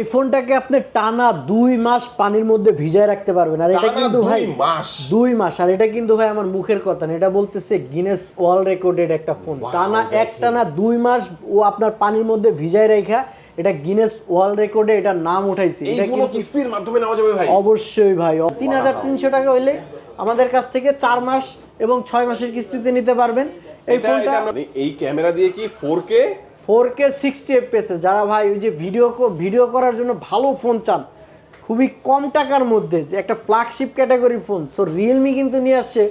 এই ফোনটাকে আপনি টানা দুই মাস পানির মধ্যে ভিজায় রাখতে পারবেন। আর এটা কিন্তু ভাই মাস? দুই মাস। আর এটা কিন্তু ভাই আমার মুখের কথা না এটা বলতেছে গিনেস ওয়ার্ল্ড রেকর্ডেড একটা ফোন টানা এক টানা দুই মাস ও আপনার পানির মধ্যে ভিজায় রেখা এটা গিনেস ওয়ার্ল্ড রেকর্ডে এটা নাম উঠাইছে। এটা কিন্তু কিস্তির মাধ্যমে নেওয়া যাবে ভাই? অবশ্যই ভাই তিন হাজার তিনশো টাকা হইলে আমাদের কাছ থেকে চার মাস এবং ছয় মাসের কিস্তিতে নিতে পারবেন। এই ফোনটা এই ক্যামেরা দিয়ে কি 4K four K sixty FPS যারা ভাই ওই যে ভিডিও ভিডিও করার জন্য ভালো ফোন চান খুবই কম টাকার মধ্যে যে একটা flagship category phone so Realme কিন্তু নিয়ে আসছে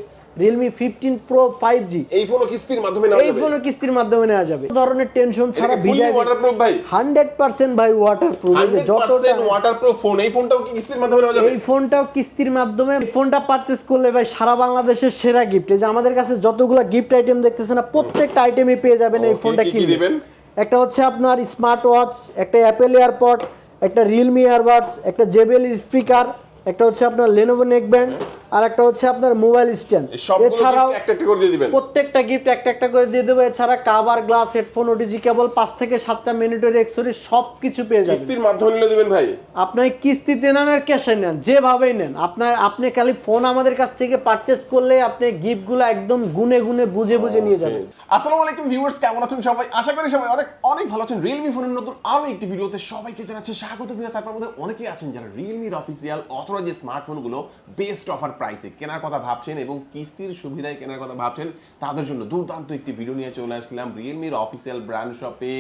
Realme fifteen pro five G এই ফোনও কিস্তির মাধ্যমে এই ফোনও কিস্তির মাধ্যমে নেওয়া যাবে। ধরনের টেনশন ছাড়া ওয়াটারপ্রুফ ভাই। হান্ড্রেড পার্সেন্ট ভাই ওয়াটার প্রুফ যতটা 100% ওয়াটারপ্রুফ ফোন এই ফোনটাও কি কিস্তির মাধ্যমে নেওয়া যাবে? এই ফোনটাও কিস্তির মাধ্যমে ফোনটা পারচেস করলে ভাই সারা বাংলাদেশের সেরা গিফট এই যে আমাদের কাছে যতগুলো গিফট আইটেম দেখতেছেন না প্রত্যেকটা আইটেমই পেয়ে যাবেন এই ফোনটা কি দিবেন? একটা হচ্ছে আপনার স্মার্ট ওয়াচ একটা অ্যাপেল এয়ারপড একটা রিয়েলমি এয়ারবাডস একটা জেবিএল স্পিকার একটা হচ্ছে আপনার লেনোভো নেকব্যান্ড আর একটা হচ্ছে আপনার মোবাইল স্ট্যান্ড এছাড়াও একটা একটা করে দিয়ে দিবেন। প্রত্যেকটা গিফট একটা একটা করে দিয়ে দেবো। এছাড়া cover glass headphone OTG cable পাঁচ থেকে সাতটা মিনিটের এক্সরি সব কিছু পেয়ে যাবেন। কিস্তির মাধ্যমে নিলে দিবেন ভাই। আপনি কিস্তিতে নেন আর ক্যাশে নেন যেভাবেই নেন। আপনার আপনি খালি ফোন আমাদের কাছ থেকে পারচেস করলে আপনি গিফটগুলো একদম গুনে গুনে বুঝে বুঝে নিয়ে যাবেন। আসসালামু আলাইকুম ভিউয়ার্স কেমন আছেন সবাই? আশা করি সবাই অনেক অনেক ভালো আছেন। রিয়েলমি ফোনের নতুন আরও একটি ভিডিওতে সবাইকে জানাচ্ছি স্বাগত। ভিউয়ার্স আপনার মধ্যে অনেকেই আছেন যারা রিয়েলমির অফিসিয়াল অথরাইজ স্মার্টফোনগুলো বেস্ট অফার প্রাইসে কেনার কথা ভাবছেন এবং কিস্তির সুবিধায় কেনার কথা ভাবছেন, তাদের জন্য দুর্দান্ত একটি ভিডিও নিয়ে চলে আসলাম রিয়েলমির অফিসিয়াল ব্র্যান্ড শপে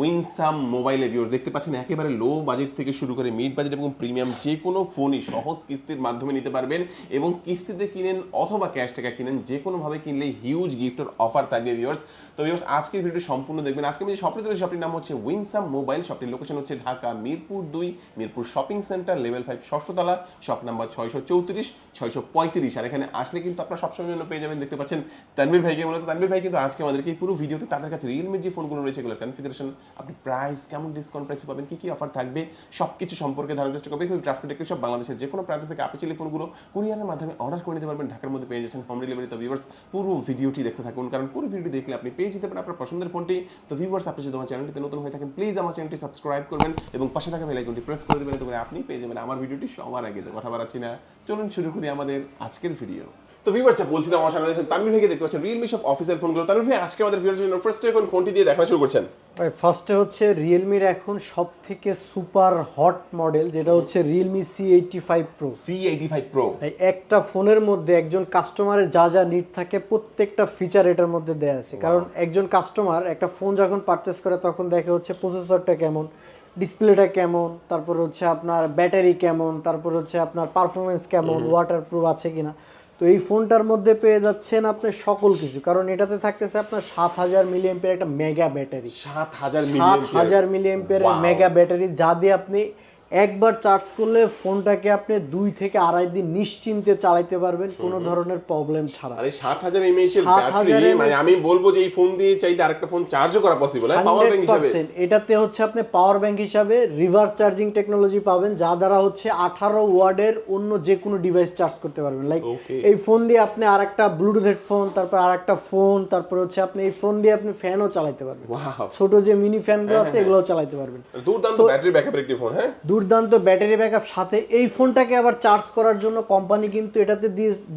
উইনসাম মোবাইলের ভিউয়ার্স দেখতে পাচ্ছেন, একেবারে লো বাজেট থেকে শুরু করে মিড বাজেট এবং প্রিমিয়াম যে কোনো ফোনই সহজ কিস্তির মাধ্যমে নিতে পারবেন এবং কিস্তিতে কিনেন অথবা ক্যাশ টাকা কিনেন, যে কোনোভাবে কিনলে হিউজ গিফটের অফার থাকবে ভিউয়ার্স তো ভিউয়ার্স আজকের ভিডিও সম্পূর্ণ দেখবেন। আজকে আমি যে শপটি তৈরি শপটির নাম হচ্ছে উইনসাম মোবাইল শপটির লোকেশন হচ্ছে ঢাকা মিরপুর দুই, Mirpur shopping centre level five ষষ্ঠতলা shop number ছয়শো চৌত্রিশ, ছয়শো পঁয়ত্রিশ। আর এখানে আসলে কিন্তু আপনারা সবসময় জন্য পেয়ে যাবেন, দেখতে পাচ্ছেন তানভীর ভাইকে। মূলত তানভীর ভাই কিন্তু আজকে আমাদেরকে পুরো ভিডিওতে তাদের কাছে রিয়েলমির যে ফোনগুলো রয়েছে, এগুলোর কনফিগারেশন আপনি প্রাইস কেমন ডিসকাউন্ট প্রাইসে পাবেন, কি কি অফার থাকবে সব কিছু সম্পর্কে ধারণার চেষ্টা করবেন ট্রান্সপোর্ট সব বাংলাদেশের যে কোনো প্রান্ত থেকে আপনি ফোনগুলো কুরিয়ারের মাধ্যমে অর্ডার করে নিতে পারবেন, ঢাকার মধ্যে পেয়ে যাচ্ছেন হোম ডেলিভারি তো ভিউয়ার্স পুরো ভিডিওটি দেখতে থাকুন, কারণ পুরো ভিডিও দেখলে আপনি পেয়ে যেতে পারেন আপনার পছন্দের ফোনটি তো ভিউয়ার্স আপনি যদি আমার চ্যানেলটিতে নতুন হয়ে থাকেন প্লিজ আমার চ্যানেলটি সাবস্ক্রাইব করবেন এবং পাশে থাকা বেল আইকনটি প্রেস করে দেবেন তো আপনি পেয়ে যাবেন আমার ভিডিওটি সবার তো কথা বাড়াচ্ছি না। চলুন শুরু করি আমাদের আজকের ভিডিও তো ভিউয়ার্স বলছিলাম আমার সামনে দেখছেন তানভীর ভাইকে দেখতে পাচ্ছেন রিয়েলমি সব অফিসিয়াল ফোনগুলো তানভীর ভাই আজকে আমাদের ভিডিওর জন্য ফার্স্ট এখন ফোনটি দিয়ে দেখা শুরু করছেন। ভাই ফার্স্টে হচ্ছে রিয়েলমির এখন সব থেকে সুপার হট মডেল যেটা হচ্ছে Realme C eighty five pro C eighty five pro একটা ফোনের মধ্যে একজন কাস্টমারের যা যা নিড থাকে প্রত্যেকটা ফিচার এটার মধ্যে দেয়া আছে। কারণ একজন কাস্টমার একটা ফোন যখন পারচেস করে তখন দেখে হচ্ছে প্রসেসরটা কেমন ডিসপ্লেটা কেমন? তারপর হচ্ছে আপনার ব্যাটারি কেমন? তারপর হচ্ছে আপনার পারফরমেন্স কেমন? ওয়াটার প্রুফ আছে কিনা? তো এই ফোনটার মধ্যে পেয়ে যাচ্ছেন আপনি সকল কিছু। কারণ এটাতে থাকতেছে আপনার সাত হাজার মিলিয়াম্পের একটা মেগা ব্যাটারি সাত হাজার হাজার মিলিয়াম্পের মেগা ব্যাটারি যা দিয়ে আপনি একবার চার্জ করলে ফোনটাকে আপনি দুই থেকে আড়াই দিন নিশ্চিন্তে চালাইতে পারবেন কোনো ধরনের প্রবলেম ছাড়া। আরে সাত হাজার এমএইচ এর ব্যাটারি মানে আমি বলব যে এই ফোন দিয়ে চাইলে আরেকটা ফোন চার্জও করা পসিবল হ্যাঁ পাওয়ার ব্যাংক হিসাবে। এটাতে হচ্ছে আপনি পাওয়ার ব্যাংক হিসাবে রিভার্স চার্জিং টেকনোলজি পাবেন যা দ্বারা হচ্ছে আঠারো ওয়ার্ডের অন্য যে কোনো ডিভাইস চার্জ করতে পারবেন। লাইক এই ফোন দিয়ে আপনি আরেকটা ব্লুটুথ হেডফোন তারপর আরেকটা ফোন তারপর হচ্ছে আপনি এই ফোন দিয়ে আপনি ফ্যানও চালাতে পারবেন। ছোট যে মিনি ফ্যানগুলো হ্যাঁ, আছে এগুলোও চালাতে পারবেন। দুর্দান্ত ব্যাটারি ব্যাকআপের একটি ফোন হ্যাঁ? দুর্দান্ত ব্যাটারি ব্যাকআপ সাথে এই ফোনটাকে আবার চার্জ করার জন্য কোম্পানি কিন্তু এটাতে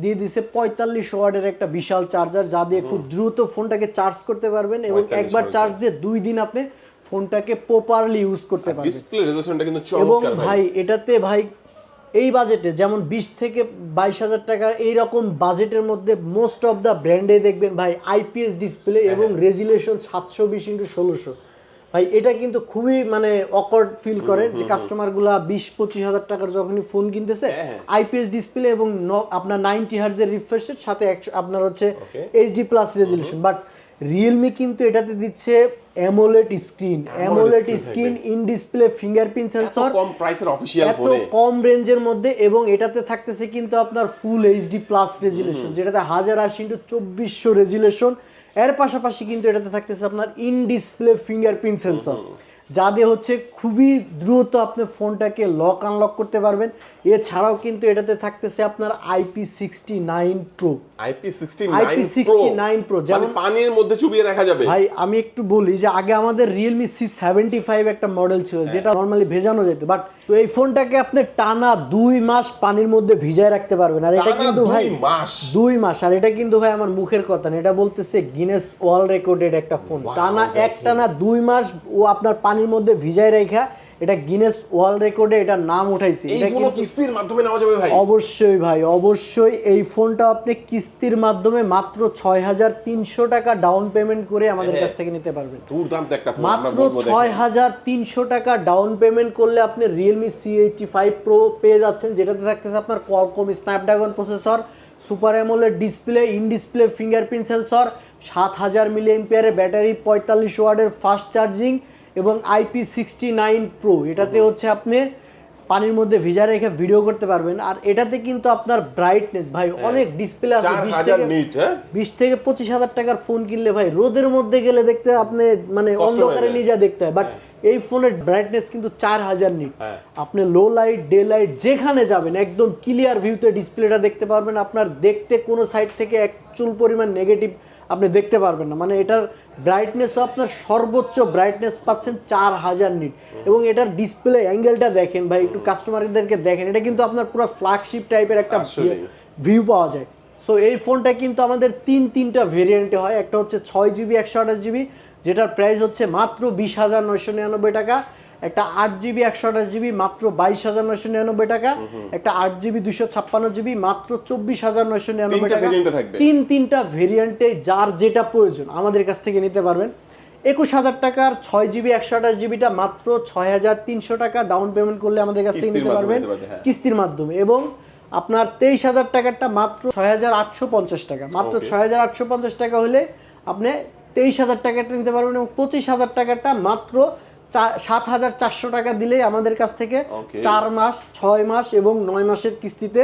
দিয়ে দিছে পঁয়তাল্লিশ ওয়ার্ডের একটা বিশাল চার্জার যা দিয়ে খুব দ্রুত ফোনটাকে চার্জ করতে পারবেন এবং একবার চার্জ দিয়ে দুই দিন আপনি ফোনটাকে প্রপারলি ইউজ করতে পারবেন। ডিসপ্লে রেজোলিউশনটা কিন্তু এবং ভাই। এটাতে ভাই এই বাজেটে যেমন বিশ থেকে বাইশ হাজার টাকা এইরকম বাজেটের মধ্যে মোস্ট অফ দ্য ব্র্যান্ডে দেখবেন ভাই আইপিএস ডিসপ্লে হ্যাঁ, এবং রেজুলেশন সাতশো বিশ ইন্টু ষোলোশো। ভাই এটা কিন্তু খুবই মানে অকওয়ার্ড ফিল করে যে কাস্টমারগুলা বিশ পঁচিশ হাজার টাকার যখনই ফোন কিনতেছে হ্যাঁ, হ্যাঁ। আইপিএস ডিসপ্লে এবং ন- আপনার নাইনটি হার্জের রিফ্রেশের সাথে আপনার হচ্ছে HD plus resolution but Realme কিন্তু এটাতে দিচ্ছে AMOLED screen AMOLED screen screen in display fingerprint sensor কম প্রাইসের অফিশিয়াল এত ফোনে কম রেঞ্জের মধ্যে এবং এটাতে থাকতেছে কিন্তু আপনার ফুল এইচডি প্লাস রেজুলেশন যেটাতে হাজার আশি ইন্টু চব্বিশশো রেজুলেশন এর পাশাপাশি কিন্তু এটাতে থাকতেছে আপনার ইন ডিসপ্লে ফিঙ্গারপ্রিন্ট সেন্সর যা দিয়ে হচ্ছে খুবই দ্রুত আপনি ফোনটাকে লক আনলক করতে পারবেন। এছাড়াও কিন্তু এটাতে থাকতেছে আপনার IP sixty nine pro IP sixty IP69 Pro, মানে যেমন- পানির মধ্যে চুবিয়ে রাখা যাবে। ভাই আমি একটু বলি যে আগে আমাদের রিয়েলমি সি সেভেন্টি ফাইভ একটা মডেল ছিল হ্যাঁ। যেটা নর্মালি ভেজানো যেত বাট তো এই ফোনটাকে আপনি টানা দুই মাস পানির মধ্যে ভিজায় রাখতে পারবেন। আর এটা কিন্তু ভাই মাস? দুই মাস। আর এটা কিন্তু ভাই আমার মুখের কথা না এটা বলতেছে গিনেস ওয়ার্ল্ড রেকর্ডেড একটা ফোন। টানা এক টানা দুই মাস ও আপনার পানির মধ্যে ভিজায় রেখা এটা গিনেস ওয়ার্ল্ড রেকর্ডে এটা নাম উঠাইছে এটা ফোনও কিস্তির মাধ্যমে নেওয়া যাবে ভাই অবশ্যই ভাই অবশ্যই এই ফোনটা আপনি কিস্তির মাধ্যমে মাত্র ছয় হাজার তিনশো টাকা ডাউন পেমেন্ট করে আমাদের হ্যাঁ। কাছ থেকে নিতে পারবেন দুর্দান্ত একটা ফোন মাত্র বলব ছয় দেখেন। হাজার তিনশো টাকা ডাউন পেমেন্ট করলে আপনি Realme C eighty five pro পেয়ে যাচ্ছেন যেটাতে থাকতেছে আপনার Qualcomm Snapdragon processor super AMOLED display in display fingerprint sensor সাত হাজার মিলি এমপিয়ারের ব্যাটারি পঁয়তাল্লিশ ওয়ার্ডের ফাস্ট চার্জিং এবং আইপি সিক্সটি নাইন প্রো এটাতে হচ্ছে আপনি পানির মধ্যে ভিজা রেখে ভিডিও করতে পারবেন। আর এটাতে কিন্তু আপনার ব্রাইটনেস ভাই অনেক ডিসপ্লে আছে। চার 20 হাজার থেকে- হ্যাঁ? বিশ থেকে পঁচিশ হাজার টাকার ফোন কিনলে ভাই রোদের মধ্যে গেলে দেখতে আপনি মানে অন্ধকারে যায়। নিজে দেখতে হয়। বাট এই ফোনের ব্রাইটনেস কিন্তু চার হাজার নিট হ্যাঁ। আপনি লো লাইট ডে লাইট যেখানে যাবেন একদম ক্লিয়ার ভিউতে ডিসপ্লেটা দেখতে পারবেন। আপনার দেখতে কোনো সাইড থেকে এক চুল পরিমাণ নেগেটিভ আপনি দেখতে পারবেন না। মানে এটার ব্রাইটনেসও আপনার সর্বোচ্চ ব্রাইটনেস পাচ্ছেন চার হাজার নিট। এবং এটার ডিসপ্লে অ্যাঙ্গেলটা দেখেন ভাই একটু কাস্টমারদেরকে দেখেন। এটা কিন্তু আপনার পুরো ফ্ল্যাগশিপ টাইপের একটা। ভিউ পাওয়া যায়। সো এই ফোনটা কিন্তু আমাদের তিন তিনটা ভেরিয়েন্টে হয়। একটা হচ্ছে ছয় জিবি একশো আঠাশ জিবি যেটার প্রাইস হচ্ছে মাত্র বিশ হাজার নয়শো নিরানব্বই টাকা। একটা আট জিবি একশো আঠাশ জিবি মাত্র বাইশ হাজার নয়শো নিরানব্বই টাকা। একটা আট জিবি দুশো ছাপ্পান্ন জিবি মাত্র চব্বিশ হাজার নয়শো নিরানব্বই টাকা। তিন তিনটা ভেরিয়েন্টে যার যেটা প্রয়োজন আমাদের কাছ থেকে নিতে পারবেন। একুশ হাজার টাকার ছয় জিবি একশো আঠাশ জিবিটা মাত্র ছয় হাজার তিনশো টাকা ডাউন পেমেন্ট করলে আমাদের কাছ থেকে নিতে পারবেন। হ্যাঁ। কিস্তির মাধ্যমে। এবং আপনার তেইশ হাজার টাকারটা মাত্র ছয় হাজার আটশো পঞ্চাশ টাকা। মাত্র ছয় হাজার আটশো পঞ্চাশ টাকা হলে আপনি তেইশ হাজার টাকাটা নিতে পারবেন এবং পঁচিশ হাজার টাকাটা মাত্র সাত হাজার চারশো টাকা দিলেই আমাদের কাছ থেকে. চার মাস ছয় মাস এবং নয় মাসের কিস্তিতে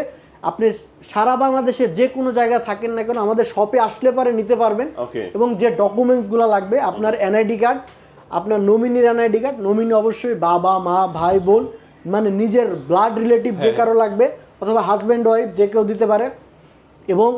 আপনি সারা বাংলাদেশের যে কোনো জায়গায় থাকেন না কেন আমাদের শপে আসলে পারে নিতে পারবেন। এবং যে ডকুমেন্টসগুলো লাগবে আপনার এনআইডি কার্ড আপনার নমিনির এনআইডি কার্ড নমিনি অবশ্যই বাবা মা ভাই বোন মানে নিজের ব্লাড রিলেটিভ যে কারও লাগবে অথবা হাজব্যান্ড ওয়াইফ যে কেউ দিতে পারে। এবং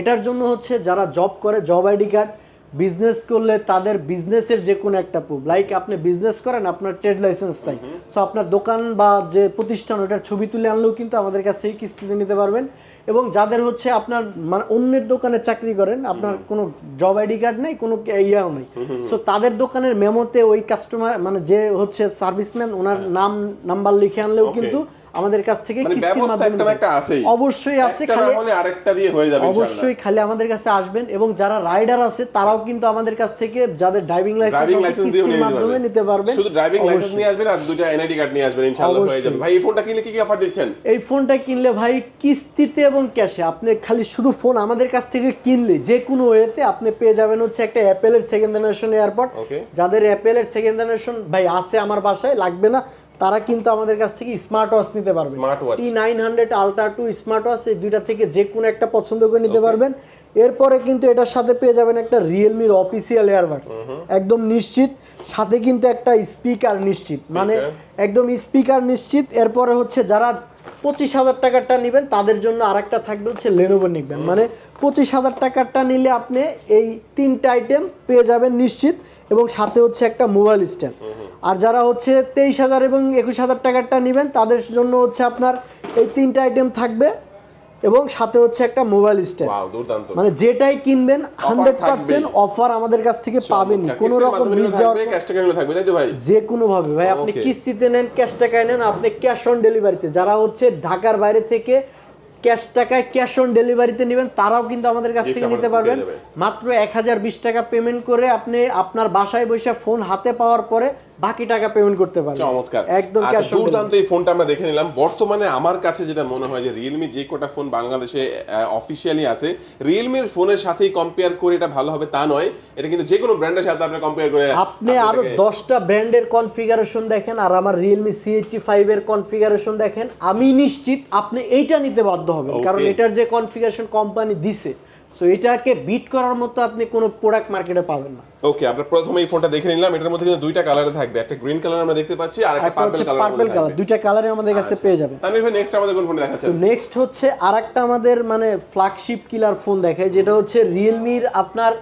এটার জন্য হচ্ছে যারা জব করে জব আইডি কার্ড বিজনেস করলে তাদের বিজনেসের যে কোনো একটা প্রুফ লাইক আপনি বিজনেস করেন আপনার ট্রেড লাইসেন্স নাই। সো আপনার দোকান বা যে প্রতিষ্ঠান ওটার ছবি তুলে আনলেও কিন্তু আমাদের কাছ থেকে কিস্তিতে নিতে পারবেন। এবং যাদের হচ্ছে আপনার মানে অন্যের দোকানে চাকরি করেন আপনার কোনো জব আইডি কার্ড নেই কোনো ইয়াও নেই। সো তাদের দোকানের মেমোতে ওই কাস্টমার মানে যে হচ্ছে সার্ভিসম্যান ওনার নাম নাম্বার লিখে আনলেও কিন্তু আমাদের কাছ থেকে মানে কিস্তির মাধ্যমে একটা অবশ্যই আছে খালি আরেকটা দিয়ে হয়ে যাবে অবশ্যই খালি আমাদের কাছে আসবেন এবং যারা রাইডার আছে তারাও কিন্তু আমাদের কাছ থেকে যাদের ড্রাইভিং লাইসেন্স দিয়ে মাধ্যমে নিতে পারবেন। শুধু ড্রাইভিং লাইসেন্স নিয়ে আসবেন আর দুইটা এনআইডি কার্ড নিয়ে আসবেন ইনশাআল্লাহ হয়ে যাবে। ভাই এই ফোনটা কিনলে কি কি অফার দিচ্ছেন? এই ফোনটা কিনলে ভাই কিস্তিতে এবং ক্যাশে আপনি খালি শুধু ফোন আমাদের কাছ থেকে কিনলে যে কোনো ওয়েতে আপনি পেয়ে যাবেন হচ্ছে একটা অ্যাপেলের সেকেন্ড জেনারেশন এয়ারপড যাদের অ্যাপেলের সেকেন্ড জেনারেশন ভাই আছে আমার বাসায় লাগবে না। তারা কিন্তু আমাদের কাছ থেকে স্মার্ট ওয়াচ নিতে পারবে। Smart watch। T nine hundred ultra two smart watch এই দুইটা থেকে যে কোনো একটা পছন্দ করে নিতে পারবেন। এরপরে কিন্তু এটার সাথে পেয়ে যাবেন একটা রিয়েলমির অফিসিয়াল এয়ারবাডস একদম নিশ্চিত। সাথে কিন্তু একটা স্পিকার নিশ্চিত। মানে একদম স্পিকার নিশ্চিত। এরপরে হচ্ছে যারা পঁচিশ হাজার টাকারটা নেবেন তাদের জন্য আরেকটা থাকবে হচ্ছে লেনোভো নিবেন মানে পঁচিশ হাজার টাকারটা নিলে আপনি এই তিনটা আইটেম পেয়ে যাবেন নিশ্চিত। এবং সাথে হচ্ছে একটা মোবাইল স্ট্যান্ড। আর যারা হচ্ছে তেইশ হাজার এবং একুশ হাজার টাকারটা নেবেন তাদের জন্য হচ্ছে আপনার এই তিনটা আইটেম থাকবে এবং সাথে হচ্ছে একটা মোবাইল স্ট্যান্ড। মানে যেটাই কিনবেন হান্ড্রেড পার্সেন্ট অফার আমাদের কাছ থেকে চমৎকার। কোনো রকম মিস যাওয়ার যে কোনো ভাবে ভাই? আপনি কিস্তিতে নেন ক্যাশ টাকায় নেন আপনি ক্যাশ অন ডেলিভারিতে যারা হচ্ছে ঢাকার বাইরে থেকে ক্যাশ টাকায় ক্যাশ অন ডেলিভারিতে নেবেন তারাও কিন্তু আমাদের কাছ থেকে নিতে পারবেন। মাত্র এক হাজার বিশ টাকা পেমেন্ট করে আপনি আপনার বাসায় বসে ফোন হাতে পাওয়ার পরে বাকি টাকা পেমেন্ট করতে পারবেন চমৎকার। একদম আচ্ছা, ক্যাশ দুর্দান্ত এই ফোনটা আমরা দেখে নিলাম। বর্তমানে আমার কাছে যেটা মনে হয় যে রিয়েলমি যে কটা ফোন বাংলাদেশে অফিসিয়ালি আছে রিয়েলমির ফোনের সাথেই কম্পেয়ার করে এটা ভালো হবে তা নয়। এটা কিন্তু যে কোনো ব্র্যান্ডের সাথে আপনি কম্পেয়ার করে আপনি আরও দশটা ব্র্যান্ডের কনফিগারেশন দেখেন আর আমার রিয়েলমি সি এইটটি ফাইভ এর কনফিগারেশন দেখেন। আমি নিশ্চিত আপনি এইটা নিতে বাধ্য হবেন। কারণ এটার যে কনফিগারেশন কোম্পানি দিছে সো এটাকে বিট করার মতো আপনি কোনো প্রোডাক্ট মার্কেটে পাবেন না। ওকে আমরা প্রথমে এই ফোনটা দেখে নিলাম। এটার মধ্যে কিন্তু দুইটা কালারে থাকবে। একটা গ্রিন কালার আমরা দেখতে পাচ্ছি আর একটা পার্পল কালার পার্পল কালার দুইটা কালারে আমাদের কাছে পেয়ে যাবেন। তাহলে ভাই নেক্সট আমাদের কোন ফোন তো দেখাচ্ছেন নেক্সট হচ্ছে আরেকটা আমাদের মানে ফ্ল্যাগশিপ কিলার ফোন দেখায় যেটা হচ্ছে রিয়েলমির আপনার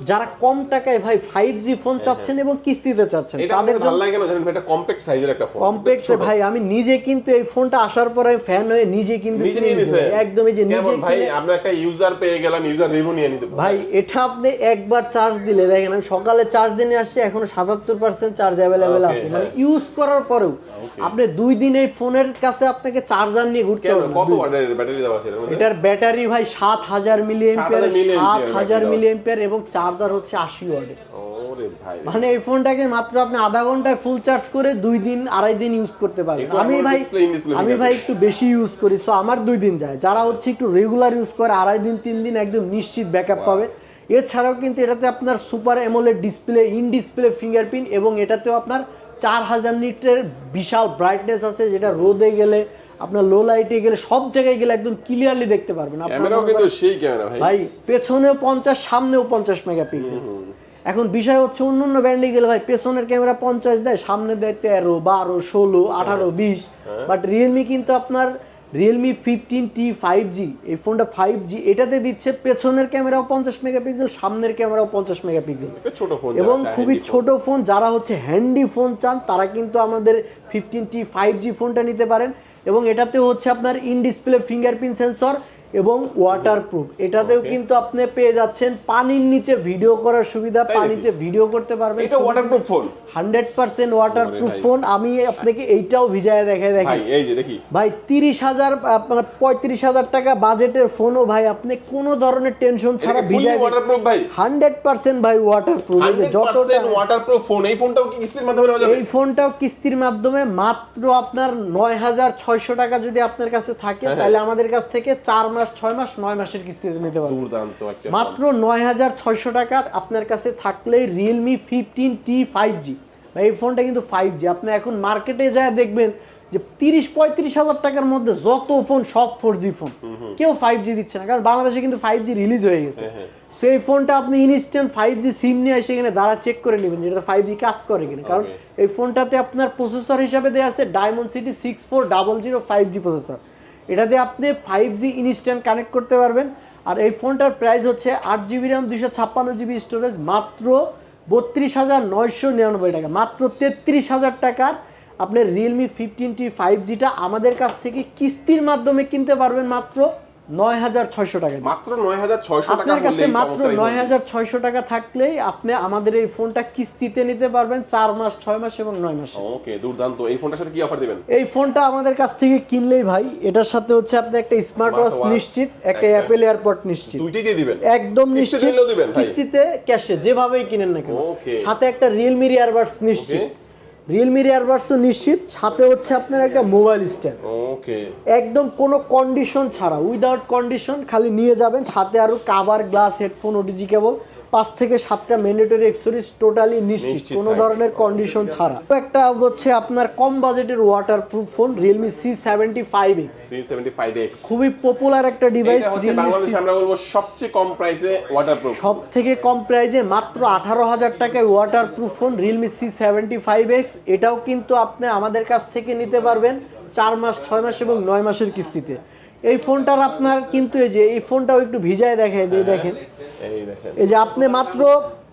যারা কম টাকায় ভাই ফাইভ জি ফোন চাচ্ছেন এবং কিস্তিতে চাচ্ছেন হ্যাঁ, তাদের ভালো লাগে জানেন ভাই এটা কম্প্যাক্ট সাইজের একটা ফোন কমপ্লেক্স ভাই আমি নিজে কিন্তু এই ফোনটা আসার পরে ফ্যান হয়ে নিজে কিন্তু নিজে নিয়ে নিছে? একদমই যে নিজে ভাই আমরা একটা ইউজার পেয়ে গেলাম ইউজার রিভিউ নিয়ে নিতে ভাই এটা আপনি একবার চার্জ দিলে দেখেন আমি সকালে চার্জ দিনে আসছি এখনও সাতাত্তর পার্সেন্ট চার্জ অ্যাভেলেবেল আছে। মানে হ্যাঁ। ইউজ করার পরেও আপনি দুই দিন এই ফোনের কাছে আপনাকে চার্জার নিয়ে ঘুরতে হবে। কত ওয়াটের ব্যাটারি দেওয়া আছে এটার ব্যাটারি ভাই সাত হাজার মিলি এম্পিয়ার 7000 mAh সাত হাজার battery মিলি এম্পিয়ার এবং চার্জার হচ্ছে আশি ওয়াটের মানে এই ফোনটাকে মাত্র আপনি আধা ঘন্টায় ফুল চার্জ করে দুই দিন আড়াই দিন ইউজ করতে পারবেন আমি ভাই আমি ভাই একটু বেশি ইউজ করি সো আমার দুই দিন যায়। যারা হচ্ছে একটু রেগুলার ইউজ করে আড়াই দিন তিন দিন একদম নিশ্চিত ব্যাকআপ পাবে। এছাড়াও কিন্তু এটাতে আপনার super AMOLED display in display fingerprint এবং এটাতেও আপনার চার হাজার নিটের বিশাল ব্রাইটনেস আছে যেটা রোদে গেলে আপনার লো লাইটে গেলে সব জায়গায় গেলে একদম ক্লিয়ারলি দেখতে পারবেন। আপনার ক্যামেরাও কিন্তু সেই ক্যামেরা ভাই। ভাই পেছনেও পঞ্চাশ সামনেও পঞ্চাশ মেগাপিক্সেল এখন বিষয় হচ্ছে অন্য অন্য ব্র্যান্ডে গেলে ভাই পেছনের ক্যামেরা পঞ্চাশ দেয় সামনে দেয় তেরো বারো ষোলো আঠারো বিশ। বাট রিয়েলমি কিন্তু আপনার Realme fifteen T five G এই ফোনটা ফাইভ জি এটাতে দিচ্ছে পেছনের ক্যামেরাও পঞ্চাশ মেগাপিক্সেল সামনের ক্যামেরাও পঞ্চাশ মেগাপিক্সেল ছোট ফোন এবং খুবই ছোট ফোন যারা হচ্ছে হ্যান্ডি ফোন চান তারা কিন্তু আমাদের ফিফটিন টি ফাইভ জি ফোনটা নিতে পারেন। এবং এটাতে হচ্ছে আপনার ইন ডিসপ্লে ফিঙ্গারপ্রিন্ট সেন্সর এবং ওয়াটার প্রুফ এটাতেও কিন্তু আপনি পেয়ে যাচ্ছেন পানির নিচে ভিডিও করার সুবিধা। পানিতে ভিডিও করতে পারবেন। এটা waterproof phone hundred percent waterproof phone আমি আপনাকে এইটাও ভিজায় দেখাই ভাই এই যে দেখি। ভাই তিরিশ হাজার আপনার পঁয়ত্রিশ হাজার টাকা বাজেটের ফোনও ভাই আপনি কোনো ধরনের টেনশন ছাড়া ভিজায় ওয়াটারপ্রুফ ভাই? হান্ড্রেড পার্সেন্ট ভাই ওয়াটার প্রুফ 100% ওয়াটারপ্রুফ ফোন এই ফোনটাও কি কিস্তির মাধ্যমে নেওয়া যাবে? এই ফোনটাও কিস্তির মাধ্যমে মাত্র আপনার নয় হাজার ছয়শো টাকা যদি আপনার কাছে থাকে হ্যাঁ, তাহলে আমাদের কাছ থেকে চার মাস ছয় মাস নয় মাসের কিস্তিতে নিতে পারবেন। দুর্দান্ত একটা মাত্র নয় হাজার ছয়শো টাকা আপনার কাছে থাকলেই Realme fifteen T five G এই ফোনটা কিন্তু ফাইভ জি আপনি এখন মার্কেটে যায় দেখবেন যে তিরিশ পঁয়ত্রিশ হাজার টাকার মধ্যে যত ফোন সব ফোর জি ফোন। কেউ ফাইভ জি দিচ্ছে না কারণ বাংলাদেশে কিন্তু ফাইভ জি রিলিজ হয়ে গেছে। হ্যাঁ। সেই ফোনটা আপনি ইনস্ট্যান্ট ফাইভ জি সিম নিয়ে এসে এখানে দাঁড়া চেক করে নেবেন যেটা ফাইভ জি কাজ করে কিনা। কারণ এই ফোনটাতে আপনার প্রসেসর হিসাবে দেওয়া আছে Dimensity six four double zero five G processor এটাতে আপনি ফাইভ জি ইনস্ট্যান্ট কানেক্ট করতে পারবেন। আর এই ফোনটার প্রাইস হচ্ছে আট জিবি র্যাম দুশো ছাপ্পান্ন জিবি স্টোরেজ মাত্র বত্রিশ হাজার নয়শো নিরানব্বই টাকা। মাত্র তেত্রিশ হাজার টাকার আপনার রিয়েলমি ফিফটিন টি ফাইভ জিটা আমাদের কাছ থেকে কিস্তির মাধ্যমে কিনতে পারবেন মাত্র নয় হাজার ছয়শো টাকা দিয়ে। মাত্র 9600 টাকা আপনার কাছে মাত্র নয় হাজার ছয়শো টাকা থাকলেই আপনি আমাদের এই ফোনটা কিস্তিতে নিতে পারবেন চার মাস ছয় মাস এবং নয় মাস। ওকে দুর্দান্ত। এই ফোনটার সাথে কি অফার দিবেন? এই ফোনটা আমাদের কাছ থেকে কিনলেই ভাই এটার সাথে হচ্ছে আপনি একটা স্মার্ট ওয়াচ নিশ্চিত একটা অ্যাপেল এয়ারপড নিশ্চিত। দুইটাই দিয়ে দিবেন? একদম নিশ্চিত? কিস্তিতে ক্যাশে যেভাবেই কিনেন না কেন। সাথে একটা রিয়েলমি ইয়ারবাডস নিশ্চিত। এয়ারবাডস তো নিশ্চিত সাথে হচ্ছে আপনার একটা মোবাইল স্ট্যান্ড ওকে একদম কোনো কন্ডিশন ছাড়া উইদাউট কন্ডিশন খালি নিয়ে যাবেন সাথে আরও cover glass headphone OTG cable পাঁচ থেকে সাতটা ম্যান্ডেটরি এক্সেসরিজ টোটালি নিশ্চিত কোনো ধরনের কন্ডিশন ছাড়া। তো একটা হচ্ছে আপনার কম বাজেটের waterproof phone Realme C seventy five X C75X খুবই পপুলার একটা ডিভাইস হচ্ছে বাংলাদেশে আমরা বলব সবচেয়ে কম প্রাইসে ওয়াটারপ্রুফ সব থেকে কম প্রাইজে মাত্র আঠারো হাজার টাকায় waterproof phone Realme C seventy five X এটাও কিন্তু আপনি আমাদের কাছ থেকে নিতে পারবেন চার মাস ছয় মাস এবং নয় মাসের কিস্তিতে। এই ফোনটার আপনার কিন্তু এই যে এই ফোনটাও একটু ভিজায় দেখায় দিয়ে দেখেন। এই দেখেন। এই যে আপনি মাত্র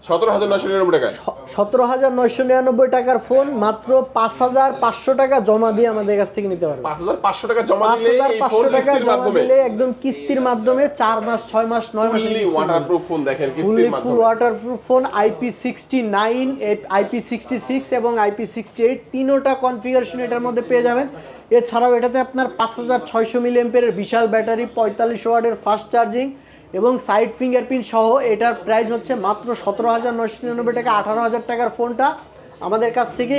সতেরো হাজার নয়শো নিরানব্বই টাকা সতেরো হাজার নয়শো নিরানব্বই টাকার ফোন মাত্র পাঁচ হাজার পাঁচশো টাকা জমা দিয়ে আমাদের কাছ থেকে নিতে পারবেন। পাঁচ হাজার পাঁচশো টাকা জমা দিলে পাঁচশো ফোন টাকা জমা দিলে একদম কিস্তির মাধ্যমে চার মাস ছয় মাস নয় কিস্তির ওয়াটারপ্রুফ ফোন দেখেন ফুললি কিস্তির ফুল মাধ্যমে। Waterproof phone IP sixty nine IP sixty six এবং আইপি সিক্সটি এইট তিনোটা কনফিগারেশন এটার মধ্যে পেয়ে যাবেন। এছাড়াও এটাতে আপনার পাঁচ হাজার ছয়শো মিলি এম্পের বিশাল ব্যাটারি, পঁয়তাল্লিশ ওয়ার্ডের ফাস্ট চার্জিং এবং সাইড ফিঙ্গারপ্রিন্ট সহ এটার প্রাইস হচ্ছে মাত্র সতেরো হাজার নয়শো নিরানব্বই টাকা, আঠারো হাজার টাকার ফোনটা আমাদের কাছ থেকে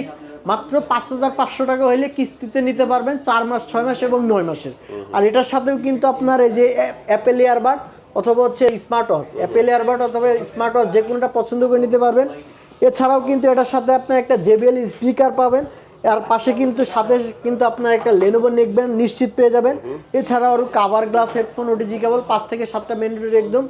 মাত্র পাঁচ হাজার পাঁচশো টাকা হলে কিস্তিতে নিতে পারবেন চার মাস, ছয় মাস এবং নয় মাসের। আর এটার সাথেও কিন্তু আপনার এই যে অ্যাপেল ইয়ারবাড অথবা হচ্ছে স্মার্ট ওয়াচ, অ্যাপেল এয়ারবাড অথবা স্মার্ট ওয়াচ যে কোনোটা পছন্দ করে নিতে পারবেন। এছাড়াও কিন্তু এটার সাথে আপনার একটা জেবিএল স্পিকার পাবেন আর পাশে কিন্তু সাথে কিন্তু আপনার একটা লেনোভো নেকব্যান্ড নিশ্চিত পেয়ে যাবেন। এছাড়াও আরও cover glass headphone OTG cable পাঁচ থেকে সাতটা মিনিটের একদম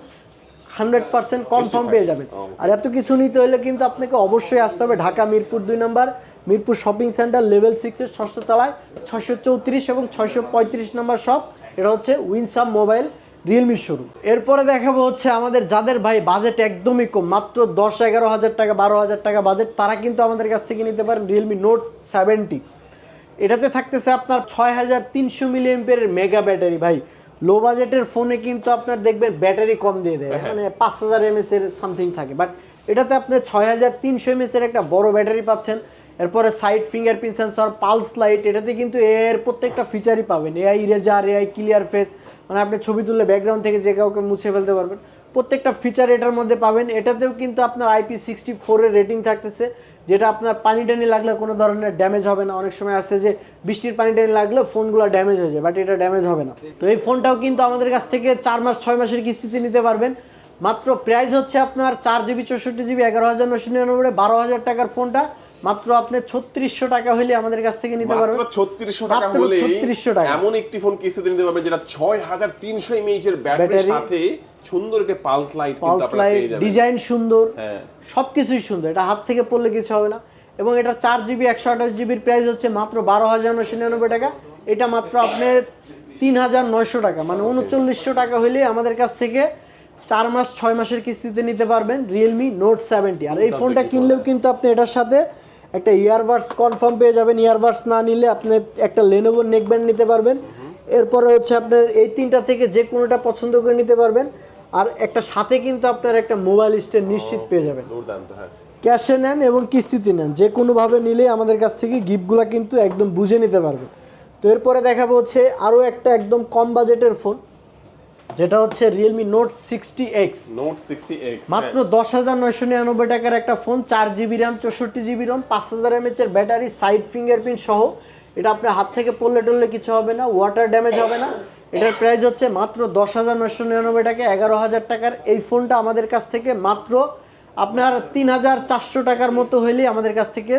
হান্ড্রেড পার্সেন্ট কনফার্ম পেয়ে যাবেন। আর এত কিছু নিতে হলে কিন্তু আপনাকে অবশ্যই আসতে হবে ঢাকা মিরপুর দুই নম্বর মিরপুর শপিং সেন্টার লেভেল সিক্সের ষষ্ঠ তলায় ছয়শো চৌত্রিশ এবং ছয়শো পঁয়ত্রিশ নম্বর শপ এটা হচ্ছে উইনসাম মোবাইল রিয়েলমির শুরু। এরপরে দেখাবো হচ্ছে আমাদের যাদের ভাই বাজেট একদমই কম মাত্র দশ এগারো হাজার টাকা বারো হাজার টাকা বাজেট তারা কিন্তু আমাদের কাছ থেকে নিতে পারেন রিয়েলমি নোট সেভেন্টি এটাতে থাকতেছে আপনার ছয় হাজার তিনশো মিলি এমপের মেগা ব্যাটারি ভাই লো বাজেটের ফোনে কিন্তু আপনার দেখবেন ব্যাটারি কম দিয়ে দেয়। মানে পাঁচ হাজার এমএস এর সামথিং থাকে। বাট এটাতে আপনি ছয় হাজার তিনশো এমএস এর একটা বড় ব্যাটারি পাচ্ছেন। এরপরে side fingerprint sensor pulse light এটাতে কিন্তু এর প্রত্যেকটা ফিচারই পাবেন। AI eraser AI clear face মানে আপনি ছবি তুললে ব্যাকগ্রাউন্ড থেকে যে কাউকে মুছে ফেলতে পারবেন। প্রত্যেকটা ফিচার এটার মধ্যে পাবেন। এটাতেও কিন্তু আপনার আইপি সিক্সটি ফোরের রেটিং থাকতেছে, যেটা আপনার পানি টানি লাগলে কোনো ধরনের ড্যামেজ হবে না। অনেক সময় আসছে যে বৃষ্টির পানি টানি লাগলে ফোনগুলো ড্যামেজ হয়ে যায় বাট এটা ড্যামেজ হবে না। তো এই ফোনটাও কিন্তু আমাদের কাছ থেকে চার মাস, ছয় মাসের কিস্তিতে নিতে পারবেন। মাত্র প্রাইস হচ্ছে আপনার চার জিবি চৌষট্টি জিবি এগারো হাজার নশো নিরানব্বই, বারো হাজার টাকার ফোনটা মাত্র আপনি ছত্রিশশো টাকা হলে আমাদের কাছ থেকে নিতে পারবেন। মাত্র ছত্রিশশো টাকা হলে 3600 টাকা। এমন একটি ফোন কিস্তিতে নিতে পারবেন যেটা ছয় হাজার তিনশো এমএইচ এর ব্যাটারির ব্যাটারি। সাথে সুন্দর একটা পালস লাইট কিন্তু আপনারা পেয়ে যাবেন। ডিজাইন সুন্দর হ্যাঁ। সব কিছুই সুন্দর। এটা হাত থেকে পড়লে কিছু হবে না। এবং এটা চার জিবি একশো আঠাশ জিবির প্রাইস হচ্ছে মাত্র বারো হাজার নশো নিরানব্বই টাকা। এটা মাত্র আপনার তিন হাজার নয়শো টাকা। মানে উনচল্লিশশো টাকা হলে আমাদের কাছ থেকে চার মাস ছয় মাসের কিস্তিতে নিতে পারবেন রিয়েলমি নোট সেভেন্টি আর এই ফোনটা কিনলেও কিন্তু আপনি এটার সাথে একটা ইয়ারবাডস কনফার্ম পেয়ে যাবেন। ইয়ারবাডস না নিলে আপনি একটা লেনোভো নেকব্যান্ড নিতে পারবেন। এরপরে হচ্ছে আপনার এই তিনটা থেকে যে কোনোটা পছন্দ করে নিতে পারবেন। আর একটা সাথে কিন্তু আপনার একটা মোবাইল স্ট্যান্ড নিশ্চিত পেয়ে যাবেন। দুর্দান্ত হ্যাঁ। ক্যাশে নেন এবং কিস্তিতে নেন। যে কোনোভাবে নিলে আমাদের কাছ থেকে গিফটগুলো কিন্তু একদম বুঝে নিতে পারবেন। তো এরপরে দেখাবো হচ্ছে আরও একটা একদম কম বাজেটের ফোন যেটা হচ্ছে Realme note sixty X note sixty X মাত্র দশ হাজার নয়শো নিরানব্বই টাকার একটা ফোন চার জিবি র্যাম চৌষট্টি জিবি রম পাঁচ হাজার এমএচ এর ব্যাটারি সাইড ফিঙ্গারপ্রিন্ট সহ। এটা আপনার হাত থেকে পড়লে টললে কিছু হবে না ওয়াটার ড্যামেজ হবে না। এটার প্রাইস হচ্ছে মাত্র দশ হাজার নয়শো নিরানব্বই টাকা এগারো হাজার টাকার এই ফোনটা আমাদের কাছ থেকে মাত্র আপনার তিন হাজার চারশো টাকার মতো হইলে আমাদের কাছ থেকে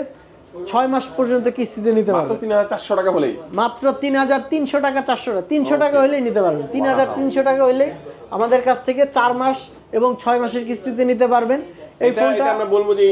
ছয় মাস পর্যন্ত কিস্তিতে নিতে মাত্র তিন হাজার চারশো টাকা হলেই। মাত্র তিন হাজার তিনশো টাকা চারশো টাকা তিনশো টাকা হলেই নিতে পারবেন। তিন হাজার তিনশো টাকা হলেই আমাদের কাছ থেকে চার মাস এবং ছয় মাসের কিস্তিতে নিতে পারবেন। এই ফোনটা আমরা বলব যে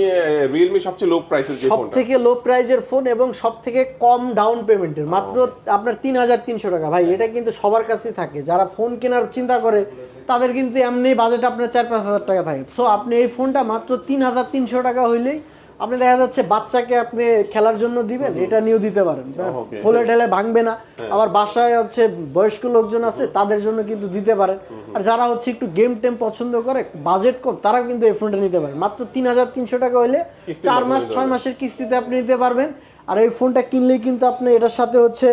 রিয়েলমি সবচেয়ে লো প্রাইসের যে ফোনটা। থেকে লো প্রাইজের ফোন এবং সব থেকে কম ডাউন পেমেন্টের মাত্র আপনার তিন হাজার তিনশো টাকা। ভাই এটা কিন্তু সবার কাছেই থাকে। যারা ফোন কেনার চিন্তা করে তাদের কিন্তু এমনি বাজেট আপনার চার পাঁচ হাজার টাকা থাকে। সো আপনি এই ফোনটা মাত্র তিন হাজার তিনশো টাকা হইলেই আপনি দেখা যাচ্ছে বাচ্চাকে আপনি খেলার জন্য দিবেন এটা নিয়েও দিতে পারেন। Okay. ফোলে ঢেলে ভাঙবে না। আবার বাসায় হচ্ছে বয়স্ক লোকজন আছে তাদের জন্য কিন্তু দিতে পারেন। আর যারা হচ্ছে একটু গেম টেম পছন্দ করে বাজেট কম তারা কিন্তু এই ফোনটা নিতে পারেন। মাত্র তিন হাজার তিনশো টাকা হইলে চার মাস ছয় মাসের কিস্তিতে আপনি নিতে পারবেন। আর এই ফোনটা কিনলেই কিন্তু আপনি এটার সাথে হচ্ছে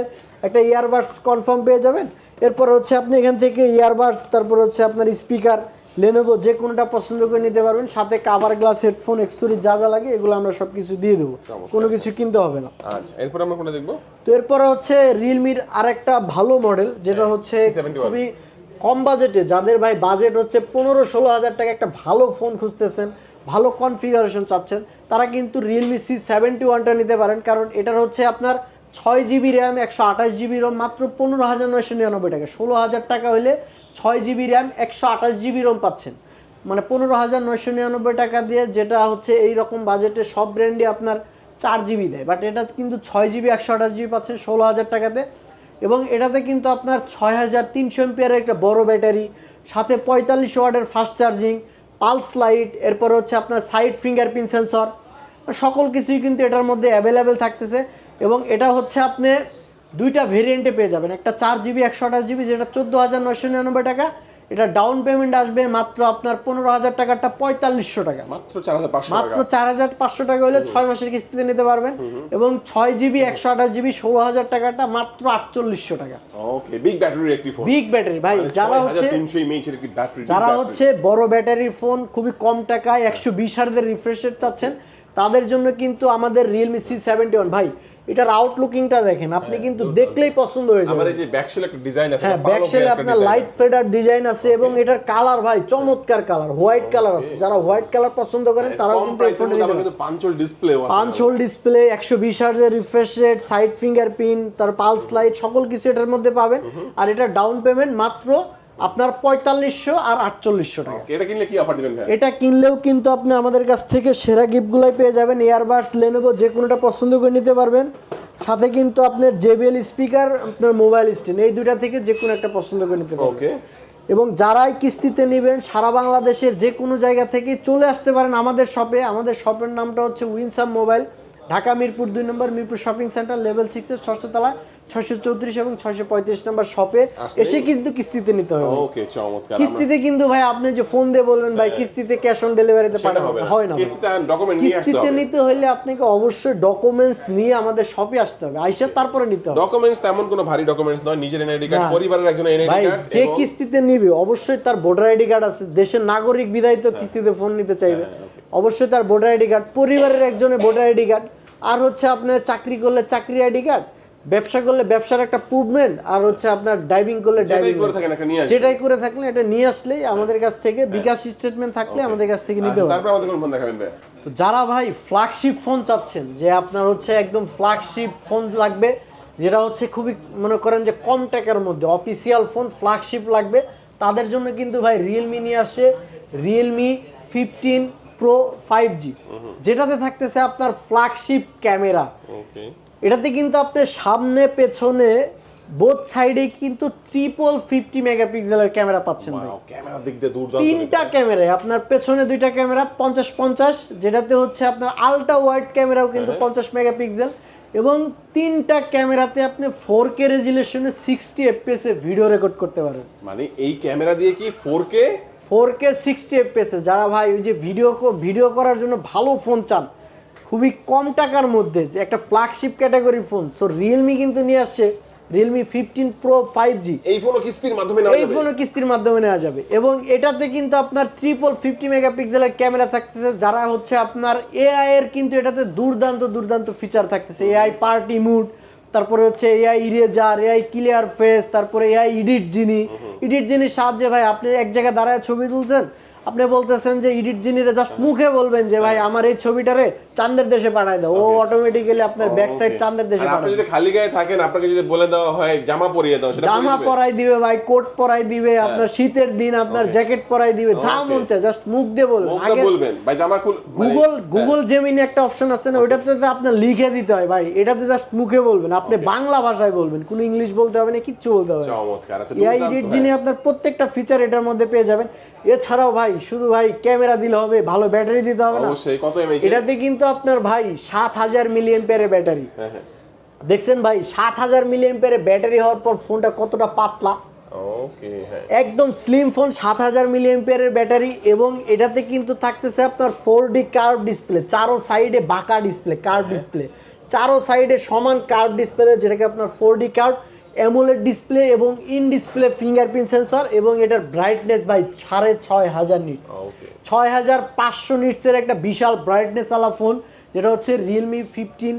একটা ইয়ারবাডস কনফার্ম পেয়ে যাবেন। এরপর হচ্ছে আপনি এখান থেকে ইয়ারবাডস তারপর হচ্ছে আপনার স্পিকার লেনোভো যে কোনোটা পছন্দ করে নিতে পারবেন। সাথে কাভার গ্লাস হেডফোন এক্সট্রি যা যা লাগে এগুলো আমরা সব কিছু দিয়ে দেবো। কোনো কিছু কিনতে হবে না। আচ্ছা এরপর আমরা কোনটা দেখব? তো এরপরে হচ্ছে রিয়েলমির আরেকটা ভালো মডেল যেটা হচ্ছে খুবই কম বাজেটে যাদের ভাই বাজেট হচ্ছে পনেরো ষোলো হাজার টাকা একটা ভালো ফোন খুঁজতেছেন ভালো কনফিগারেশন চাচ্ছেন তারা কিন্তু রিয়েলমি সি সেভেন্টি ওয়ানটা নিতে পারেন। কারণ এটার হচ্ছে আপনার ছয় জিবি র্যাম একশো আঠাশ জিবি রম মাত্র পনেরো হাজার নয়শো নিরানব্বই টাকা। ষোলো হাজার টাকা হলে ছয় জিবি র্যাম একশো আঠাশ জিবি রম পাচ্ছেন। মানে পনেরো হাজার নয়শো নিরানব্বই টাকা দিয়ে যেটা হচ্ছে এই রকম বাজেটে সব ব্র্যান্ডই আপনার চার জিবি দেয়। বাট এটা কিন্তু ছয় জিবি একশো আঠাশ জিবি পাচ্ছেন ষোলো হাজার টাকাতে। এবং এটাতে কিন্তু আপনার ছয় হাজার তিনশো এমপিয়ারের একটা বড় ব্যাটারি, সাথে পঁয়তাল্লিশ ওয়াটের ফাস্ট চার্জিং পালস লাইট এরপর হচ্ছে আপনার সাইড ফিঙ্গারপ্রিন্ট সেন্সর সকল কিছুই কিন্তু এটার মধ্যে অ্যাভেলেবেল থাকতেছে। এবং এটা হচ্ছে আপনি দুইটা ভেরিয়েন্টে পেয়ে যাবেন। একটা চার জিবি একশো আঠাশ জিবি যেটা চোদ্দ হাজার নয়শো নিরানব্বই টাকা। এটা ডাউন পেমেন্ট আসবে মাত্র আপনার পনেরো হাজার টাকাটা পঁয়তাল্লিশশো টাকা। মাত্র চার হাজার পাঁচশো মাত্র চার হাজার পাঁচশো টাকা হলে ছয় মাসের কিস্তিতে নিতে পারবেন। এবং ছয় জিবি একশো আঠাশ জিবি ষোলো হাজার টাকাটা মাত্র আটচল্লিশশো টাকা। ওকে বিগ ব্যাটারির একটি ফোন বিগ ব্যাটারি ভাই যারা হচ্ছে যারা হচ্ছে বড় ব্যাটারির ফোন খুবই কম টাকায় একশো বিশ হাজারের রিফ্রেশ রেট চাচ্ছেন তাদের জন্য কিন্তু আমাদের রিয়েলমি সি সেভেন্টি ওয়ান ভাই এটার আউটলুকিংটা দেখেন আপনি কিন্তু দেখলেই পছন্দ হয়ে যাবে। এই যে ব্যাকশেল একটা ডিজাইন আছে হ্যাঁ একটা ব্যাক ভালো আপনার লাইট। ফেডার ডিজাইন আছে এবং এটার কালার ভাই চমৎকার কালার হোয়াইট কালার আছে। যারা হোয়াইট কালার পছন্দ করেন তারাও কিন্তু এই ফোনটা। কিন্তু পাঞ্চল ডিসপ্লেও আছে। পাঁচ হোল ডিসপ্লে একশো বিশ হার্জের রিফ্রেশ রেট সাইড ফিঙ্গারপ্রিন্ট তার পালস লাইট সকল কিছু এটার মধ্যে পাবেন। আর এটা ডাউন পেমেন্ট মাত্র আপনার পঁয়তাল্লিশশো আর আটচল্লিশশো টাকা। এটা কিনলে কি অফার দিবেন এটা কিনলেও কিন্তু আপনি আমাদের কাছ থেকে সেরা গিফটগুলাই পেয়ে যাবেন ইয়ারবাডস লেনোভো যে কোনোটা পছন্দ করে নিতে পারবেন। সাথে কিন্তু আপনার জেবিএল স্পিকার আপনার মোবাইল স্ট্যান্ড এই দুইটা থেকে যে কোনো একটা পছন্দ করে নিতে পারবেন। ওকে এবং যারাই কিস্তিতে নেবেন সারা বাংলাদেশের যে কোনো জায়গা থেকে চলে আসতে পারেন আমাদের শপে আমাদের শপের নামটা হচ্ছে উইনসাম মোবাইল ঢাকা মিরপুর দুই নম্বর মিরপুর শপিং সেন্টার লেভেল সিক্সের ষষ্ঠ তলা ছয়শো চৌত্রিশ এবং ছয়শো পঁয়ত্রিশ নম্বর শপে এসে কিন্তু কিস্তিতে নিতে হবে। ওকে চমৎকার। কিস্তিতে কিন্তু ভাই আপনি যে ফোন দিয়ে বলবেন ভাই কিস্তিতে ক্যাশ অন ডেলিভারিতে পাঠানো হয় না কিস্তিতে নিতে হলে আপনাকে অবশ্যই ডকুমেন্টস নিয়ে আমাদের শপে আসতে হবে। আইসা তারপরে নিতে হবে। ডকুমেন্টস তেমন কোনো ভারী ডকুমেন্টস নয় নিজের এনআইডি কার্ড পরিবারের একজন এনআইডি কার্ড যে কিস্তিতে নিবে অবশ্যই তার ভোটার আইডি কার্ড আছে। দেশের নাগরিক বিধায় তো কিস্তিতে ফোন নিতে চাইবে। অবশ্যই তার ভোটার আইডি কার্ড পরিবারের একজনের ভোটার আইডি কার্ড আর হচ্ছে আপনার চাকরি করলে চাকরি আইডি কার্ড ব্যবসা করলে ব্যবসার একটা প্রুভমেন্ট আর হচ্ছে আপনার ডাইভিং করলে ড্রাইভিং করে থাকেন একটা নিয়ে যেটাই করে থাকলে এটা নিয়ে আসলেই আমাদের কাছ থেকে বিকাশ স্টেটমেন্ট থাকলে আমাদের কাছ থেকে নিতে আচ্ছা, হবে তারপর আমাদের কোন ফোন দেখাবেন ভাই? তো যারা ভাই ফ্ল্যাগশিপ ফোন চাচ্ছেন যে আপনার হচ্ছে একদম ফ্ল্যাগশিপ ফোন লাগবে যেটা হচ্ছে খুবই মনে করেন যে কম টাকার মধ্যে অফিসিয়াল ফোন ফ্ল্যাগশিপ লাগবে তাদের জন্য কিন্তু ভাই রিয়েলমি নিয়ে আসছে Realme fifteen pro five G যেটাতে থাকতেছে আপনার ফ্ল্যাগশিপ ক্যামেরা ওকে এটাতে কিন্তু আপনার সামনে পেছনে বোথ সাইডে কিন্তু ট্রিপল ফিফটি মেগাপিক্সেলের ক্যামেরা পাচ্ছেন ভাই। দিক দিয়ে দুর্দান্ত তিনটা ক্যামেরায় আপনার পেছনে দুইটা ক্যামেরা পঞ্চাশ পঞ্চাশ যেটাতে হচ্ছে আপনার আলট্রা ওয়াইড ক্যামেরাও কিন্তু পঞ্চাশ মেগাপিক্সেল এবং তিনটা ক্যামেরাতে আপনি ফোর কে রেজুলেশনে সিক্সটি এফপিএস এ ভিডিও রেকর্ড করতে পারেন। মানে এই ক্যামেরা দিয়ে কি four K four K sixty FPS এ যারা ভাই ওই যে ভিডিও ভিডিও করার জন্য ভালো ফোন চান খুবই কম টাকার মধ্যে যে একটা flagship category phone so Realme কিন্তু নিয়ে আসছে Realme fifteen pro five G এই ফোনও কিস্তির মাধ্যমে এই ফোনও কিস্তির মাধ্যমে নেওয়া যাবে। এবং এটাতে কিন্তু আপনার ট্রিপল ফিফটি মেগাপিক্সেলের ক্যামেরা থাকতেছে যারা হচ্ছে আপনার এআই এর কিন্তু এটাতে দুর্দান্ত দুর্দান্ত ফিচার থাকতেছে। এআই পার্টি মুড তারপরে হচ্ছে AI eraser AI clear face তারপরে এআই এডিট জিনি এডিট জিনির সাহায্যে ভাই আপনি এক জায়গায় দাঁড়ায় ছবি তুলতেন আপনি বলতেছেন যে ইডিট জিনিরে জাস্ট মুখে বলবেন যে ভাই আমার এই ছবিটারে চাঁদের দেশে পাঠায় দাও। ও অটোমেটিক্যালি আপনার ব্যাক সাইড চাঁদের দেশে আপনি যদি খালি গায়ে থাকেন আপনাকে যদি বলে দেওয়া হয় জামা পরিয়ে দাও সেটা জামা পরাই দিবে ভাই কোট পরাই দিবে আপনার শীতের দিন আপনার জ্যাকেট পরাই দিবে যা মন চায় জাস্ট মুখ দিয়ে বলবেন। আগে বলবেন। ভাই জামা খুল গুগল গুগল জেমিনি একটা অপশন আছে না ওইটাতে তো আপনার লিখে দিতে হয় ভাই। এটাতে জাস্ট মুখে বলবেন। আপনি বাংলা ভাষায় বলবেন। কোনো ইংলিশ বলতে হবে না কিচ্ছু বলতে হবে না। চমৎকার। আচ্ছা দুর্দান্ত, এডিট হ্যাঁ। যিনি আপনার প্রত্যেকটা ফিচার এটার মধ্যে পেয়ে যাবেন। এছাড়াও ভাই শুধু ভাই ক্যামেরা দিলে হবে ভালো ব্যাটারি দিতে হবে না। অবশ্যই কত এমএইচ এটাতে কিন্তু আপনার ভাই সাত হাজার মিলিয়ন পেয়ারে ব্যাটারি। হ্যাঁ হ্যাঁ। দেখছেন ভাই সাত হাজার মিলিয়ন পেয়ারে ব্যাটারি হওয়ার পর ফোনটা কতটা পাতলা। ওকে হ্যাঁ। একদম স্লিম ফোন সাত হাজার মিলিয়ন ব্যাটারি এবং এটাতে কিন্তু থাকতেছে আপনার ফোর ডি কার্ভ ডিসপ্লে চারো সাইডে বাঁকা ডিসপ্লে কার্ভ ডিসপ্লে চারো সাইডে সমান কার্ভ ডিসপ্লে যেটাকে আপনার four D curve AMOLED display এবং ইন ডিসপ্লে ফিঙ্গারপ্রিন্ট সেন্সর এবং এটার ব্রাইটনেস ভাই সাড়ে ছয় হাজার নিট ছয় হাজার পাঁচশো নিটসের একটা বিশাল ব্রাইটনেস আলা ফোন যেটা হচ্ছে Realme fifteen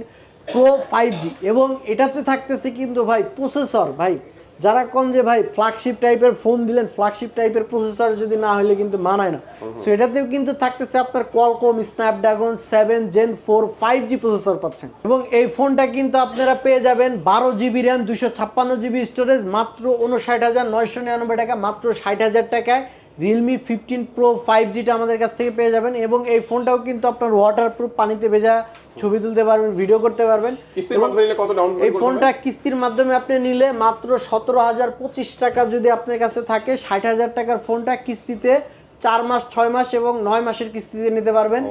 pro five G এবং এটাতে থাকতেছে কিন্তু ভাই প্রসেসর ভাই যারা কোন যে ভাই ফ্ল্যাগশিপ টাইপের ফোন দিলেন ফ্ল্যাগশিপ টাইপের প্রসেসর যদি না হলে কিন্তু মানায় না। সো এটাতেও কিন্তু থাকতেছে আপনার Qualcomm Snapdragon seven gen four five G processor পাচ্ছেন। এবং এই ফোনটা কিন্তু আপনারা পেয়ে যাবেন বারো জিবি র্যাম দুশো ছাপ্পান্ন জিবি স্টোরেজ মাত্র উনষাট হাজার নয়শো নিরানব্বই টাকা মাত্র ষাট হাজার টাকায়। রিয়েলমি ফিফটিন প্রো ফাইভ জিটা আমাদের কাছ থেকে পেয়ে যাবেন এবং এই ফোনটাও কিন্তু আপনার ওয়াটার প্রুফ পানিতে ভেজা ছবি তুলতে পারবেন ভিডিও করতে পারবেন। এই ফোনটা কিস্তির মাধ্যমে আপনি নিলে মাত্র সতেরো হাজার পঁচিশ টাকা যদি আপনার কাছে থাকে ষাট হাজার টাকার ফোনটা কিস্তিতে চার মাস ছয় মাস এবং নয় মাসের কিস্তিতে নিতে পারবেন।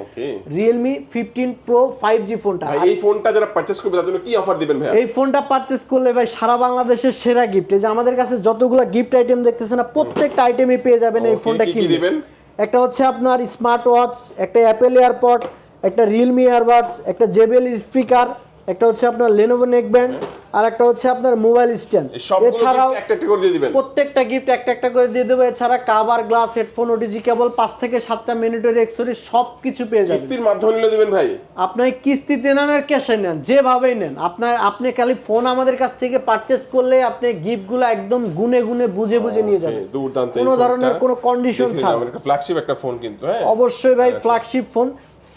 Realme fifteen pro five G ফোনটা এই ফোনটা যারা পারচেজ করবে তার জন্য কি অফার দিবেন ভাই এই ফোনটা পারচেস করলে ভাই সারা বাংলাদেশের সেরা গিফট এই যে আমাদের কাছে যতগুলো গিফট আইটেম দেখতেছেন না প্রত্যেকটা আইটেমই পেয়ে যাবেন এই ফোনটা কি দিবেন? একটা হচ্ছে আপনার স্মার্ট ওয়াচ একটা অ্যাপেল এয়ারপড একটা রিয়েলমি ইয়ারবাডস একটা জেবিএল স্পিকার একটা হচ্ছে আপনার লেনোভো নেকব্যান্ড আর একটা হচ্ছে আপনার মোবাইল স্ট্যান্ড এছাড়াও একটা একটা করে দিয়ে দিবেন। প্রত্যেকটা গিফট একটা একটা করে দিয়ে দেবো। এছাড়া cover glass headphone OTG cable পাঁচ থেকে সাতটা মিনিটের এক্সরি সব কিছু পেয়ে যাবেন। কিস্তির মাধ্যমে নিলে দিবেন ভাই। আপনি কিস্তিতে নেন আর ক্যাশে নেন যেভাবেই নেন। আপনার আপনি খালি ফোন আমাদের কাছ থেকে পারচেস করলে আপনি গিফটগুলো একদম গুনে গুনে বুঝে বুঝে নিয়ে যাবেন। দুর্দান্ত কোনো ধরনের কোনো condition ছাড়া। ফ্ল্যাগশিপ একটা ফোন কিন্তু হ্যাঁ। অবশ্যই ভাই ফ্ল্যাগশিপ ফোন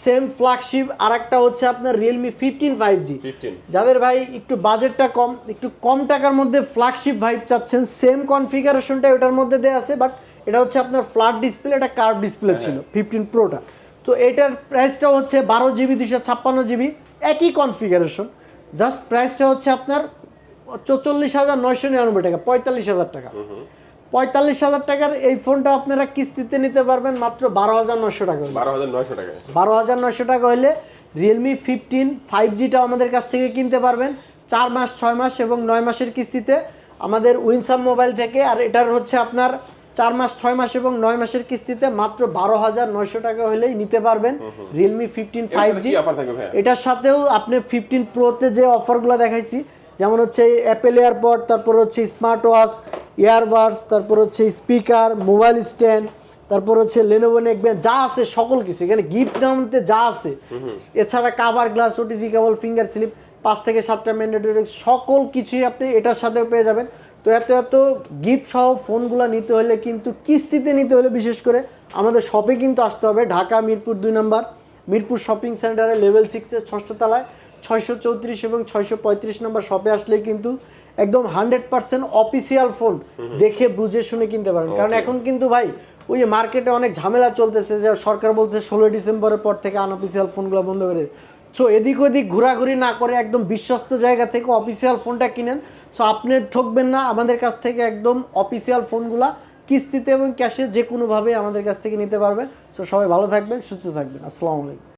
সেম ফ্ল্যাগশিপ আর একটা হচ্ছে আপনার রিয়েলমি ফিফটিন ফাইভ জি যাদের ভাই একটু বাজেটটা কম একটু কম টাকার মধ্যে ফ্ল্যাগশিপ ভাইব চাচ্ছেন সেম কনফিগারেশনটা ওটার মধ্যে দেওয়া আছে বাট এটা হচ্ছে আপনার ফ্ল্যাট ডিসপ্লে এটা কার্ভ ডিসপ্লে ছিল ফিফটিন প্রোটা তো এটার প্রাইসটা হচ্ছে বারো জিবি দুশো ছাপ্পান্ন জিবি একই কনফিগারেশন জাস্ট প্রাইসটা হচ্ছে আপনার চৌচল্লিশ হাজার নয়শো নিরানব্বই টাকা পঁয়তাল্লিশ হাজার টাকা। পঁয়তাল্লিশ হাজার টাকার এই ফোনটা আপনারা কিস্তিতে নিতে পারবেন মাত্র বারো হাজার নশো টাকা। বারো হাজার নয়শো টাকায়। বারো হাজার নয়শো টাকা হলে রিয়েলমি ফিফটিন ফাইভ জিটাও আমাদের কাছ থেকে কিনতে পারবেন। চার মাস ছয় মাস এবং নয় মাসের কিস্তিতে আমাদের উইনসাম মোবাইল থেকে আর এটার হচ্ছে আপনার চার মাস ছয় মাস এবং নয় মাসের কিস্তিতে মাত্র বারো হাজার নয়শো টাকা হলেই নিতে পারবেন রিয়েলমি ফিফটিন ফাইভ জি এটার সাথেও আপনি ফিফটিন প্রোতে যে অফারগুলো দেখাইছি যেমন হচ্ছে অ্যাপেল এয়ারপড তারপর হচ্ছে স্মার্ট ওয়াচ ইয়ারবাডস তারপর হচ্ছে স্পিকার মোবাইল স্ট্যান্ড তারপর হচ্ছে লেনোভো নেকব্যান্ড যা আছে সকল কিছু। এখানে গিফট নামতে যা আছে। এছাড়া cover glass OTG cable finger slip পাঁচ থেকে সাতটা ম্যান্ডেটরি সকল কিছুই আপনি এটার সাথেও পেয়ে যাবেন। তো এত এত গিফট সহ ফোনগুলো নিতে হলে কিন্তু কিস্তিতে নিতে হলে বিশেষ করে আমাদের শপে কিন্তু আসতে হবে। ঢাকা মিরপুর দুই নাম্বার। মিরপুর শপিং সেন্টারে লেভেল সিক্সের ষষ্ঠ তলায়। ছয়শো চৌত্রিশ এবং ছয়শো পঁয়ত্রিশ নম্বর শপে আসলে কিন্তু একদম হান্ড্রেড পার্সেন্ট অফিসিয়াল ফোন দেখে বুঝে শুনে কিনতে পারেন কারণ. এখন কিন্তু ভাই ওই যে মার্কেটে অনেক ঝামেলা চলতেছে যে সরকার বলতে ষোলোই ডিসেম্বরের পর থেকে আনঅফিসিয়াল ফোনগুলো বন্ধ করে সো এদিক ওদিক ঘোরাঘুরি না করে একদম বিশ্বস্ত জায়গা থেকে অফিসিয়াল ফোনটা কিনেন। সো আপনি ঠকবেন না আমাদের কাছ থেকে একদম অফিসিয়াল ফোনগুলা কিস্তিতে এবং ক্যাশে যে কোনোভাবে আমাদের কাছ থেকে নিতে পারবেন। সো সবাই ভালো থাকবেন সুস্থ থাকবেন। আসসালামু আলাইকুম।